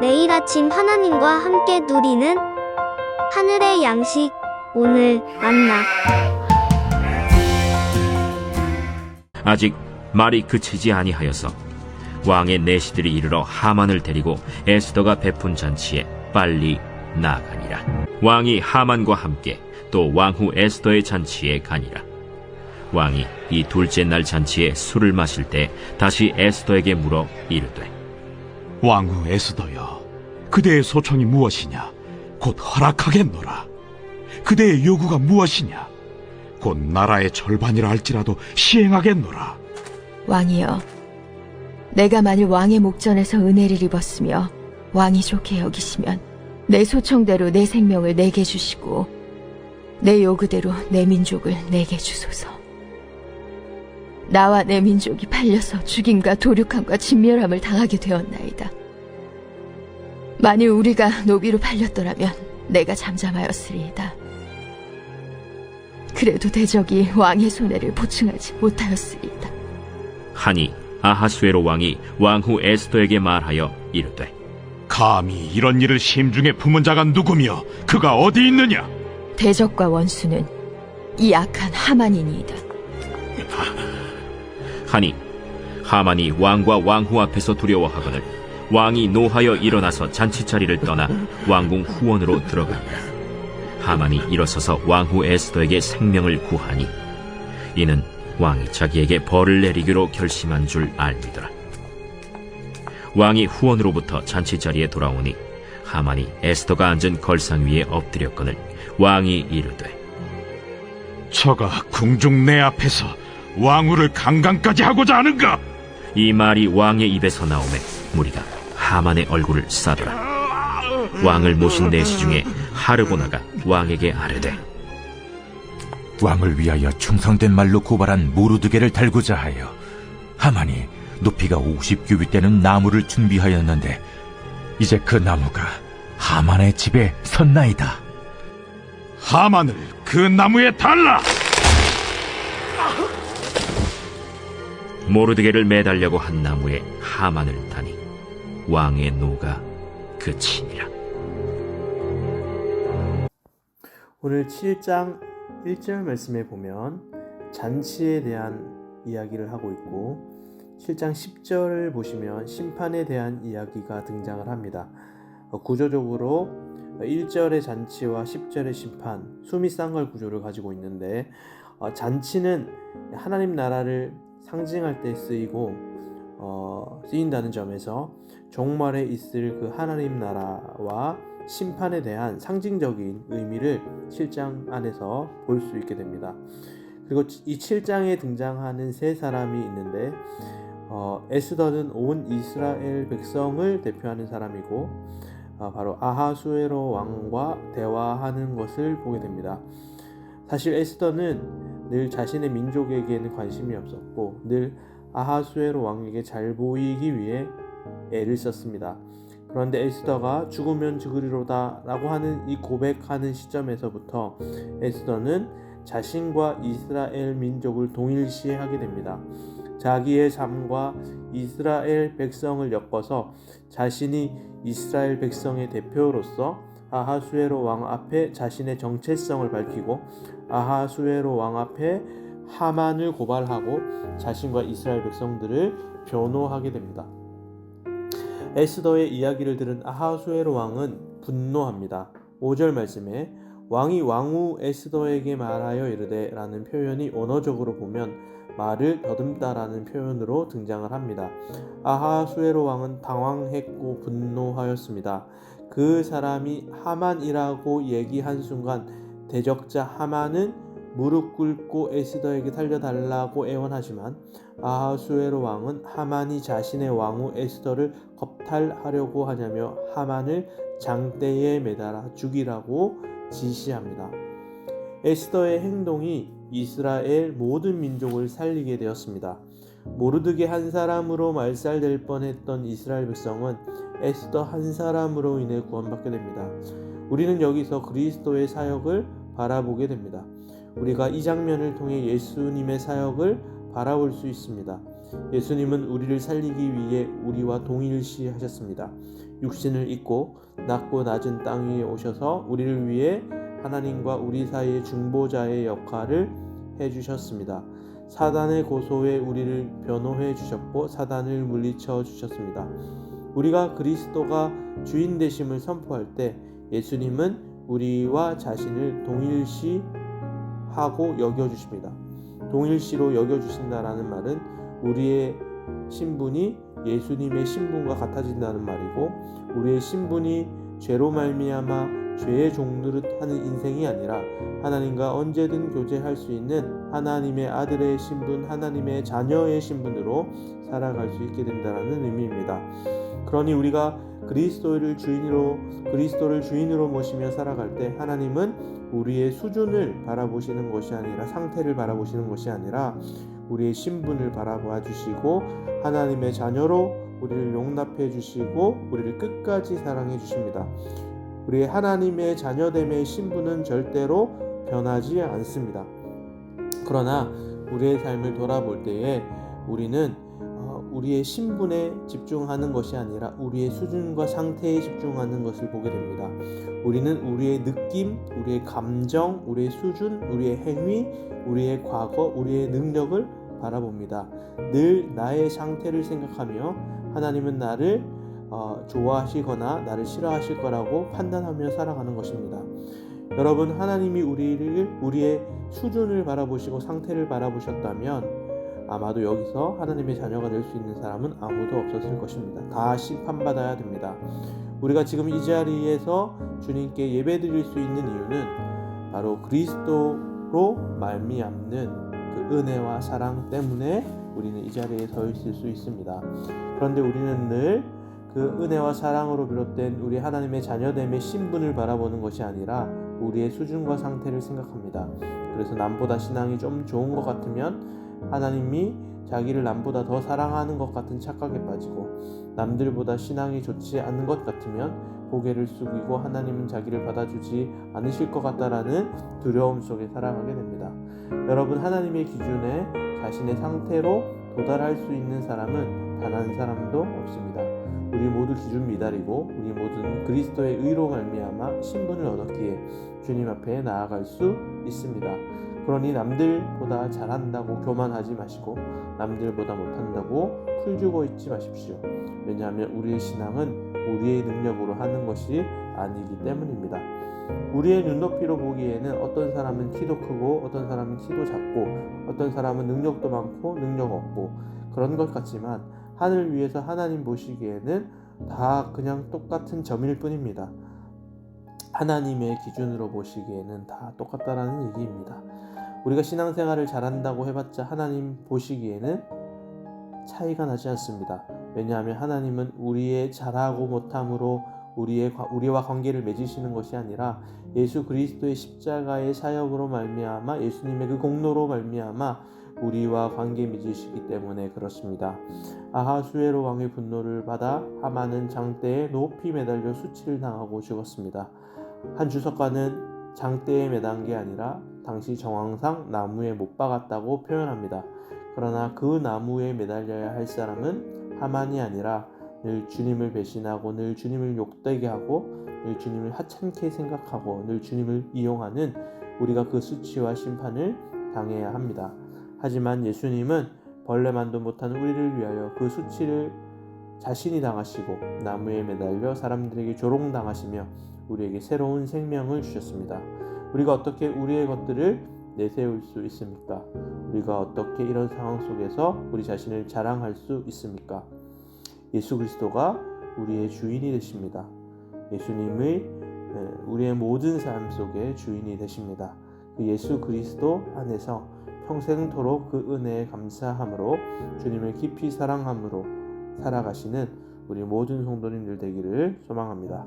매일 아침 하나님과 함께 누리는 하늘의 양식 오늘 만나 아직 말이 그치지 아니하여서 왕의 내시들이 이르러 하만을 데리고 에스더가 베푼 잔치에 빨리 나가니라. 왕이 하만과 함께 또 왕후 에스더의 잔치에 가니라. 왕이 이 둘째 날 잔치에 술을 마실 때 다시 에스더에게 물어 이르되 왕후 에스더여, 그대의 소청이 무엇이냐? 곧 허락하겠노라. 그대의 요구가 무엇이냐? 곧 나라의 절반이라 할지라도 시행하겠노라. 왕이여, 내가 만일 왕의 목전에서 은혜를 입었으며 왕이 좋게 여기시면 내 소청대로 내 생명을 내게 주시고 내 요구대로 내 민족을 내게 주소서. 나와 내 민족이 팔려서 죽임과 도륙함과 진멸함을 당하게 되었나이다. 만일 우리가 노비로 팔렸더라면 내가 잠잠하였으리이다. 그래도 대적이 왕의 손해를 보충하지 못하였으리이다. 하니 아하수에로 왕이 왕후 에스더에게 말하여 이르되 감히 이런 일을 심중에 품은 자가 누구며 그가 어디 있느냐? 대적과 원수는 이 악한 하만이니이다. 하니 하만이 왕과 왕후 앞에서 두려워하거늘 왕이 노하여 일어나서 잔치 자리를 떠나 왕궁 후원으로 들어가니라 하만이 일어서서 왕후 에스더에게 생명을 구하니 이는 왕이 자기에게 벌을 내리기로 결심한 줄 알미더라 왕이 후원으로부터 잔치 자리에 돌아오니 하만이 에스더가 앉은 걸상 위에 엎드렸거늘 왕이 이르되 저가 궁중 내 앞에서 왕후를 강간까지 하고자 하는가? 이 말이 왕의 입에서 나오매 무리가 하만의 얼굴을 싸더라. 왕을 모신 내시 중에 하르보나가 왕에게 아뢰되 왕을 위하여 충성된 말로 고발한 모르드게를 달고자 하여 하만이 높이가 50규빗 되는 나무를 준비하였는데 이제 그 나무가 하만의 집에 섰나이다. 하만을 그 나무에 달라! 모르드게를 매달려고 한 나무에 하만을 다니 왕의 노가 그치니라. 오늘 7장 1절 말씀에 보면 잔치에 대한 이야기를 하고 있고 7장 10절을 보시면 심판에 대한 이야기가 등장을 합니다. 어, 구조적으로 1절의 잔치와 10절의 심판, 수미 쌍걸 구조를 가지고 있는데 어, 잔치는 하나님 나라를 상징할 때 쓰이고 어, 쓰인다는 점에서 종말에 있을 그 하나님 나라와 심판에 대한 상징적인 의미를 7장 안에서 볼 수 있게 됩니다. 그리고 이 7장에 등장하는 세 사람이 있는데 어, 에스더는 온 이스라엘 백성을 대표하는 사람이고 어, 바로 아하수에로 왕과 대화하는 것을 보게 됩니다. 사실 에스더는 늘 자신의 민족에게는 관심이 없었고 늘 아하수에로 왕에게 잘 보이기 위해 애를 썼습니다. 그런데 에스더가 죽으면 죽으리로다 라고 하는 이 고백하는 시점에서부터 에스더는 자신과 이스라엘 민족을 동일시하게 됩니다. 자기의 삶과 이스라엘 백성을 엮어서 자신이 이스라엘 백성의 대표로서 아하수에로 왕 앞에 자신의 정체성을 밝히고 아하수에로 왕 앞에 하만을 고발하고 자신과 이스라엘 백성들을 변호하게 됩니다. 에스더의 이야기를 들은 아하수에로 왕은 분노합니다. 5절 말씀에 왕이 왕후 에스더에게 말하여 이르되 라는 표현이 언어적으로 보면 말을 더듬다라는 표현으로 등장을 합니다. 아하수에로 왕은 당황했고 분노하였습니다. 그 사람이 하만이라고 얘기한 순간 대적자 하만은 무릎 꿇고 에스더에게 살려달라고 애원하지만 아하수에로 왕은 하만이 자신의 왕후 에스더를 겁탈하려고 하냐며 하만을 장대에 매달아 죽이라고 지시합니다. 에스더의 행동이 이스라엘 모든 민족을 살리게 되었습니다. 모르드게 한 사람으로 말살될 뻔했던 이스라엘 백성은 에스더 한 사람으로 인해 구원받게 됩니다. 우리는 여기서 그리스도의 사역을 바라보게 됩니다. 우리가 이 장면을 통해 예수님의 사역을 바라볼 수 있습니다. 예수님은 우리를 살리기 위해 우리와 동일시 하셨습니다. 육신을 입고 낮고 낮은 땅 위에 오셔서 우리를 위해 하나님과 우리 사이의 중보자의 역할을 해 주셨습니다. 사단의 고소에 우리를 변호해 주셨고 사단을 물리쳐 주셨습니다. 우리가 그리스도가 주인 되심을 선포할 때 예수님은 우리와 자신을 동일시 하고 여겨 주십니다. 동일시로 여겨 주신다라는 말은 우리의 신분이 예수님의 신분과 같아진다는 말이고 우리의 신분이 죄로 말미암아 죄의 종노릇 하는 인생이 아니라 하나님과 언제든 교제할 수 있는 하나님의 아들의 신분, 하나님의 자녀의 신분으로 살아갈 수 있게 된다는 의미입니다. 그러니 우리가 그리스도를 주인으로 그리스도를 주인으로 모시며 살아갈 때 하나님은 우리의 수준을 바라보시는 것이 아니라 상태를 바라보시는 것이 아니라 우리의 신분을 바라봐 주시고 하나님의 자녀로 우리를 용납해 주시고 우리를 끝까지 사랑해 주십니다. 우리의 하나님의 자녀됨의 신분은 절대로 변하지 않습니다. 그러나 우리의 삶을 돌아볼 때에 우리는 어, 우리의 신분에 집중하는 것이 아니라 우리의 수준과 상태에 집중하는 것을 보게 됩니다. 우리는 우리의 느낌, 우리의 감정, 우리의 수준, 우리의 행위, 우리의 과거, 우리의 능력을 바라봅니다. 늘 나의 상태를 생각하며 하나님은 나를 어, 좋아하시거나 나를 싫어하실 거라고 판단하며 살아가는 것입니다. 여러분 하나님이 우리를 우리의 수준을 바라보시고 상태를 바라보셨다면 아마도 여기서 하나님의 자녀가 될 수 있는 사람은 아무도 없었을 것입니다. 다 심판받아야 됩니다. 우리가 지금 이 자리에서 주님께 예배드릴 수 있는 이유는 바로 그리스도로 말미암는 그 은혜와 사랑 때문에 우리는 이 자리에 서 있을 수 있습니다. 그런데 우리는 늘 그 은혜와 사랑으로 비롯된 우리 하나님의 자녀됨의 신분을 바라보는 것이 아니라 우리의 수준과 상태를 생각합니다. 그래서 남보다 신앙이 좀 좋은 것 같으면 하나님이 자기를 남보다 더 사랑하는 것 같은 착각에 빠지고 남들보다 신앙이 좋지 않은 것 같으면 고개를 숙이고 하나님은 자기를 받아주지 않으실 것 같다라는 두려움 속에 살아가게 됩니다. 여러분 하나님의 기준에 자신의 상태로 도달할 수 있는 사람은 단한 사람도 없습니다. 우리 모두 기준 미달이고 우리 모두는 그리스도의 의로 말미암아 신분을 얻었기에 주님 앞에 나아갈 수 있습니다. 그러니 남들보다 잘한다고 교만하지 마시고 남들보다 못한다고 풀주고 있지 마십시오. 왜냐하면 우리의 신앙은 우리의 능력으로 하는 것이 아니기 때문입니다. 우리의 눈높이로 보기에는 어떤 사람은 키도 크고 어떤 사람은 키도 작고 어떤 사람은 능력도 많고 능력 없고 그런 것 같지만 하늘 위에서 하나님 보시기에는 다 그냥 똑같은 점일 뿐입니다. 하나님의 기준으로 보시기에는 다 똑같다라는 얘기입니다. 우리가 신앙생활을 잘한다고 해봤자 하나님 보시기에는 차이가 나지 않습니다. 왜냐하면 하나님은 우리의 잘하고 못함으로 우리의 우리와 관계를 맺으시는 것이 아니라 예수 그리스도의 십자가의 사역으로 말미암아 예수님의 그 공로로 말미암아 우리와 관계 맺으시기 때문에 그렇습니다. 아하수에로 왕의 분노를 받아 하만은 장대에 높이 매달려 수치를 당하고 죽었습니다. 한 주석가는 장대에 매단 게 아니라 당시 정황상 나무에 못 박았다고 표현합니다. 그러나 그 나무에 매달려야 할 사람은 하만이 아니라 늘 주님을 배신하고 늘 주님을 욕되게 하고 늘 주님을 하찮게 생각하고 늘 주님을 이용하는 우리가 그 수치와 심판을 당해야 합니다. 하지만 예수님은 벌레만도 못하는 우리를 위하여 그 수치를 자신이 당하시고 나무에 매달려 사람들에게 조롱당하시며 우리에게 새로운 생명을 주셨습니다. 우리가 어떻게 우리의 것들을 내세울 수 있습니까? 우리가 어떻게 이런 상황 속에서 우리 자신을 자랑할 수 있습니까? 예수 그리스도가 우리의 주인이 되십니다. 예수님의 우리의 모든 삶 속에 주인이 되십니다. 그 예수 그리스도 안에서 평생토록 그 은혜에 감사함으로 주님을 깊이 사랑함으로 살아가시는 우리 모든 성도님들 되기를 소망합니다.